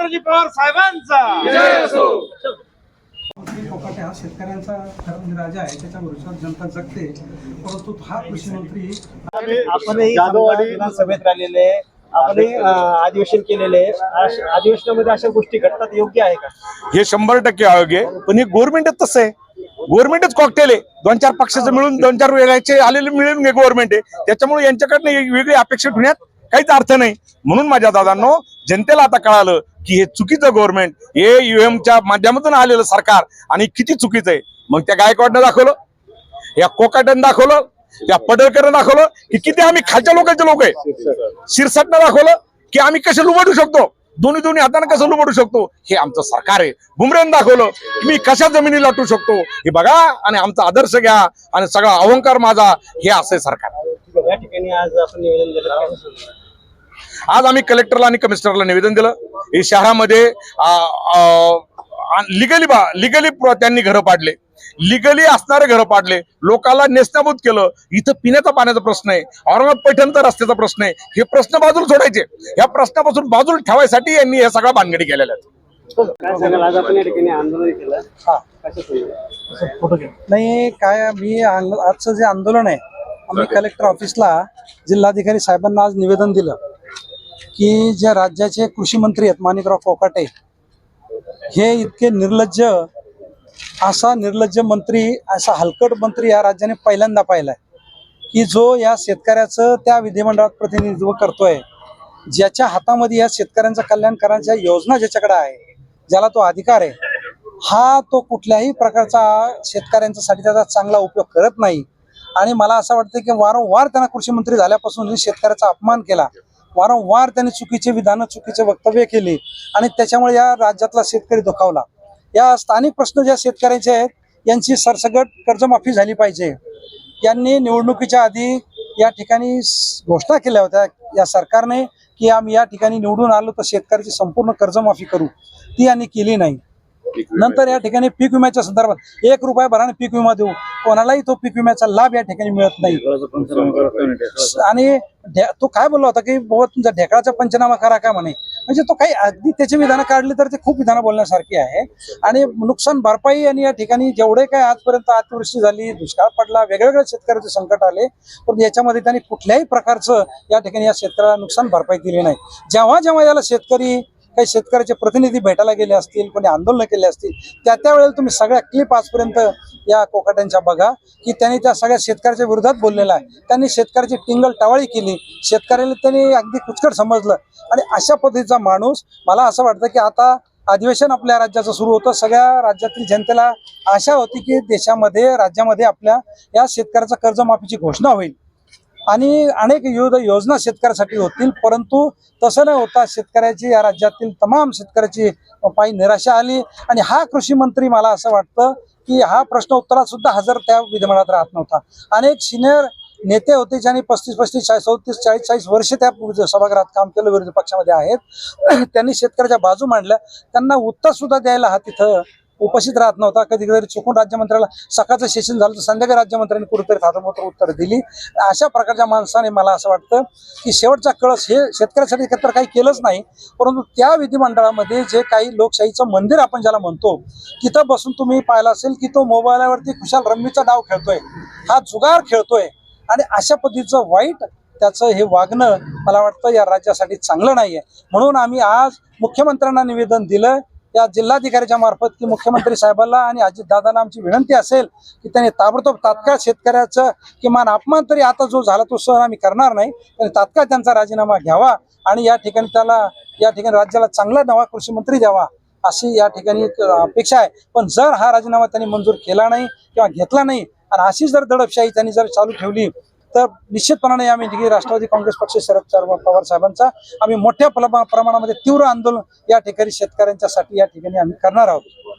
राजेंद्रजी पवार साहेबांचा. कोकाटे हा शेतकऱ्यांचा खरा म्हणजे राजा आहे त्याच्या भरोशावर जनता जगते. परंतु हा कृषी मंत्री आपणही जाधववाडी विधानसभेत राहिलेले अधिवेशन केलेले अधिवेशनामध्ये अशा गोष्टी घडतात योग्य आहे का? हे शंभर टक्के अयोग्य आहे. पण हे गव्हर्नमेंटच तसं आहे. गव्हर्नमेंटच कॉकटेल आहे. दोन चार पक्षाचं मिळून दोन चार वेळाचे आलेले मिळून गव्हर्नमेंट आहे. त्याच्यामुळे यांच्याकडनं एक वेगळी अपेक्षा ठेवण्यात काहीच अर्थ नाही. म्हणून माझ्या दादांनो जनतेला आता कळालं की हे चुकीचं गव्हर्नमेंट हे युएमच्या माध्यमातून आलेलं सरकार आणि किती चुकीचं आहे. मग त्या गायकवाडनं दाखवलं या कोकाट्यानं दाखवलं त्या पडळकरनं दाखवलं की किती आम्ही खालच्या लोकांचे लोक आहे. शिरसाटनं दाखवलं की आम्ही कसे लुबडू शकतो. दोन्ही दोन्ही हाताने कसं लुबडू शकतो. हे आमचं सरकार आहे. बुमरेन दाखवलं मी कशा जमिनी लाटू शकतो. हे बघा आणि आमचा आदर्श घ्या आणि सगळा अहंकार माझा हे असं सरकार. या ठिकाणी आज आपण निवेदन आज आम्ही कलेक्टरला आणि कमिशनरला निवेदन दिलं. हे शहरामध्ये लिगली बा लिगली त्यांनी घरं पाडले. लिगली असणारे घरं पाडले. लोकांना नेस्तनाबूत केलं. इथं पिण्याचा पाण्याचा प्रश्न आहे. औरंगाबाद पैठणचा रस्त्याचा प्रश्न आहे. हे प्रश्न बाजूला सोडायचे. या प्रश्नापासून बाजूला ठेवायसाठी यांनी हे सगळ्या भानगडी केलेल्या या नाही काय मी आजचं जे आंदोलन आहे आम्ही कलेक्टर ऑफिसला जिल्हाधिकारी साहेबांना आज निवेदन दिलं. की जे राज्याचे कृषी मंत्री आहेत माणिकराव कोकाटे हे इतके निर्लज्ज असा निर्लज्ज मंत्री असा हलकट मंत्री या राज्याने पहिल्यांदा पाहिलाय की जो या शेतकऱ्याचं त्या विधिमंडळात प्रतिनिधित्व करतोय ज्याच्या हातामध्ये या शेतकऱ्यांचं कल्याण करण्याच्या योजना ज्याच्याकडे आहे ज्याला तो अधिकार आहे हा तो कुठल्याही प्रकारचा शेतकऱ्यांच्यासाठी त्याचा चांगला उपयोग करत नाही. आणि मला असं वाटतं की वारंवार त्यांना कृषी मंत्री झाल्यापासून शेतकऱ्याचा अपमान केला. वारंवार त्यांनी चुकीचे विधानं चुकीचे वक्तव्य केली आणि त्याच्यामुळे या राज्यातला शेतकरी दुखावला. या स्थानिक प्रश्न ज्या शेतकऱ्यांचे आहेत यांची सरसगट कर्जमाफी झाली पाहिजे. यांनी निवडणुकीच्या आधी या ठिकाणी घोषणा केल्या होत्या या सरकारने की आम्ही या ठिकाणी निवडून आलो तर शेतकऱ्याची संपूर्ण कर्जमाफी करू. ती यांनी केली नाही. नंतर या ठिकाणी पीक विम्याच्या संदर्भात एक रुपया भराने पीक विमा देऊ. कोणालाही तो पीक विम्याचा लाभ या ठिकाणी मिळत नाही. आणि तो काय बोलला होता की बाबा तुमचा ढेकळाचा पंचनामा करा का? म्हणे. म्हणजे तो काही अगदी त्याची विधानं काढली तर ते खूप विधानं बोलण्यासारखी आहे. आणि नुकसान भरपाई आणि या ठिकाणी जेवढे काय आजपर्यंत अतिवृष्टी झाली दुष्काळ पडला वेगवेगळ्या शेतकऱ्याचे संकट आले पण याच्यामध्ये त्यांनी कुठल्याही प्रकारचं या ठिकाणी या शेतकऱ्याला नुकसान भरपाई दिली नाही. जेव्हा जेव्हा याला शेतकरी काही शेतकऱ्याचे प्रतिनिधी भेटायला गेले असतील कोणी आंदोलन केले असतील त्या त्यावेळेला तुम्ही सगळ्या क्लिप आजपर्यंत या कोकाट्यांच्या बघा की त्यांनी त्या सगळ्या शेतकऱ्याच्या विरोधात बोललेला आहे. त्यांनी शेतकऱ्याची टिंगल टावाळी केली. शेतकऱ्याला त्यांनी अगदी कुचकट समजलं. आणि अशा पद्धतीचा माणूस मला असं वाटतं की आता अधिवेशन आपल्या राज्याचं सुरू होतं. सगळ्या राज्यातील जनतेला आशा होती की देशामध्ये राज्यामध्ये आपल्या या शेतकऱ्याचा कर्जमाफीची घोषणा होईल. आणि अनेक विविध योजना शेतकऱ्यासाठी होतील परंतु तसं न होता शेतकऱ्याची या राज्यातील तमाम शेतकऱ्याची पायी निराशा आली. आणि हा कृषी मंत्री मला असं वाटतं की हा प्रश्न उत्तरात सुद्धा हजर त्या विधिमंडळात राहत नव्हता. अनेक सिनियर नेते होते ज्यांनी पस्तीस पस्तीस चाळीस चौतीस चाळीस चाळीस वर्ष त्या सभागृहात काम केलं विरोधी पक्षामध्ये आहेत. त्यांनी शेतकऱ्याच्या बाजू मांडल्या. त्यांना उत्तर सुद्धा द्यायला हा तिथं उपस्थित राहत नव्हता. कधी कधी चुकून राज्यमंत्र्याला सकाळचं सेशन झालं तर संध्याकाळी राज्यमंत्र्यांनी कुठेतरी थातमोत्र उत्तर दिली. अशा प्रकारच्या माणसाने मला असं वाटतं की शेवटचा कळस हे शेतकऱ्यासाठी एकत्र काही केलंच नाही परंतु त्या विधिमंडळामध्ये जे काही लोकशाहीचं मंदिर आपण ज्याला म्हणतो तिथं बसून तुम्ही पाहिलं असेल की तो मोबाईलवरती खुशाल रम्मीचा डाव खेळतोय. हा जुगार खेळतोय. आणि अशा पद्धतीचं वाईट त्याचं हे वागणं मला वाटतं या राज्यासाठी चांगलं नाही आहे म्हणून आम्ही आज मुख्यमंत्र्यांना निवेदन दिलं या जिल्हाधिकाऱ्याच्या मार्फत की मुख्यमंत्री साहेबांना आणि अजितदादांना आमची विनंती असेल की त्यांनी ताबडतोब तात्काळ शेतकऱ्याचं किमान अपमान तरी आता जो झाला तो सहन आम्ही करणार नाही. त्यांनी तात्काळ त्यांचा राजीनामा घ्यावा आणि या ठिकाणी त्याला या ठिकाणी राज्याला चांगला नवा कृषी मंत्री द्यावा अशी या ठिकाणी अपेक्षा आहे. पण जर हा राजीनामा त्यांनी मंजूर केला नाही किंवा घेतला नाही आणि अशी जर दडपशाही त्यांनी जर चालू ठेवली तर निश्चितपणाने आम्ही जे राष्ट्रवादी काँग्रेस पक्ष शरद पवार साहेबांचा आम्ही मोठ्या प्रमाणामध्ये तीव्र आंदोलन या ठिकाणी शेतकऱ्यांच्यासाठी या ठिकाणी आम्ही करणार आहोत.